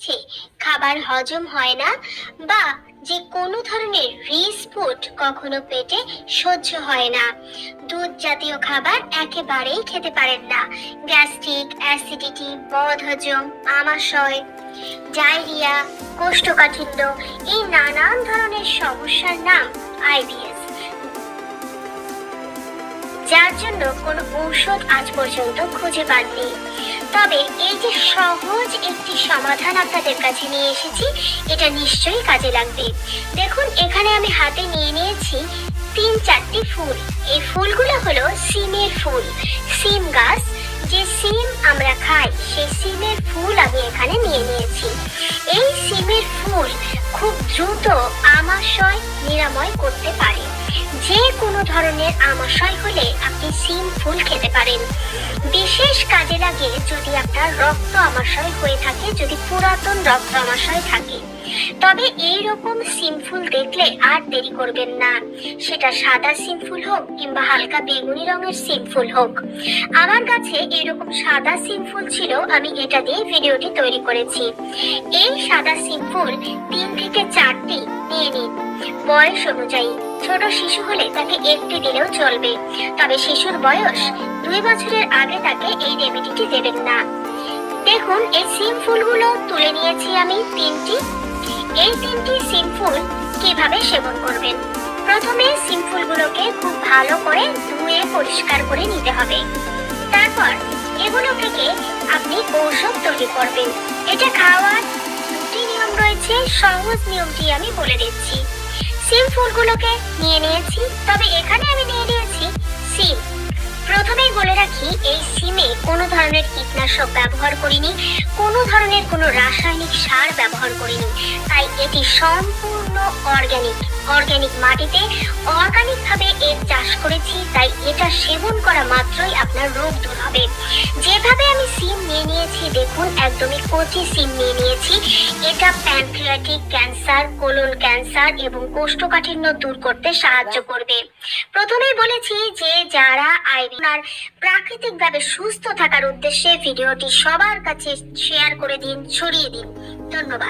ছে খাবার হজম হয় না বা যে কোনো ধরনের রিস ফুড কখনো পেটে সহ্য হয় না। দুধ জাতীয় খাবার একেবারেই খেতে পারেন না। গ্যাস্ট্রিক, অ্যাসিডিটি বদহজম আমাশয়, ডায়রিয়া, কোষ্ঠকাঠিন্য এই নানান ধরনের সমস্যার নাম আইবিএস। যার জন্য কোনো ঔষধ আজ পর্যন্ত খুঁজে পাননি। তবে এই যে সহজ একটি সমাধান আপনাদের কাছে নিয়ে এসেছি, এটা নিশ্চয়ই কাজে লাগবে। দেখুন, এখানে আমি হাতে নিয়ে নিয়েছি তিন চারটি ফুল। এই ফুলগুলো হলো সিমের ফুল, সিম গাছ। যে সিম আমরা খাই, সেই সিমের ফুল আমি এখানে নিয়ে নিয়েছি। এই সিমের ফুল খুব দ্রুত আমাশয় নিরাময় করতে পারে। যে কোনো ধরনের আমাশয় হলে আপনি সিম ফুল খেতে পারেন। বিশেষ কাজে লাগে যদি আপনার রক্ত আমাশয় হয়ে থাকে, যদি পুরাতন রক্ত আমাশয় থাকে। তবে এই রকম সিমফুল দেখলে আর দেরি করবেন না। সেটা সাদা সিমফুল হোক কিংবা হালকা বেগুনি রঙের সিমফুল হোক। আমার কাছে এরকম সাদা সিমফুল ছিল, আমি এটা দিয়ে ভিডিওটি তৈরি করেছি। এই সাদা সিমফুল তিন থেকে চারটি নিয়ে নিন। বয়স অনুযায়ী। ছোট শিশু হলে তাকে একটি দিলেও চলবে। তবে শিশুর বয়স দুই বছরের আগে তাকে এই রেমেডিটি দেবেন না। দেখুন, এই সিম ফুলগুলো তুলে নিয়েছি আমি তিনটি। এই তিনটি সিম ফুল কীভাবে সেবন করবেন? প্রথমে সিম ফুলগুলোকে খুব ভালো করে ধুয়ে পরিষ্কার করে নিতে হবে। তারপর এগুলো থেকে আপনি ঔষধ তৈরি করবেন। এটা খাওয়ার দুটি নিয়ম রয়েছে, সহজ নিয়মটি আমি বলে দিচ্ছি। সিম ফুলগুলোকে নিয়ে নিয়েছি, তবে এখানে আমি নিয়ে নিয়েছি রাখি, এই সিমে কোনো ধরনের কীটনাশক ব্যবহার করিনি, কোনো ধরনের কোনো রাসায়নিক সার ব্যবহার করিনি। তাই এটি সম্পূর্ণ অর্গানিক অর্গানিক মাটিতে অর্গানিক ভাবে এর চাষ করেছি, তাই এটা সেবন করা মাত্রই আপনার রোগ দূর হবে। যেভাবে আমি সিম নিয়ে নিয়েছি, দেখুন, একদমই কচি সিম নিয়ে নিয়েছি। এটা প্যানক্রিয়াটিক ক্যান্সার, কোলন ক্যান্সার এবং কোষ্ঠকাঠিন্য দূর করতে সাহায্য করবে। প্রথমেই বলেছি যে যারা আইবিআর প্রাকৃতিকভাবে সুস্থ থাকার উদ্দেশ্যে ভিডিওটি সবার কাছে শেয়ার করে দিন, ছড়িয়ে দিন। ধন্যবাদ।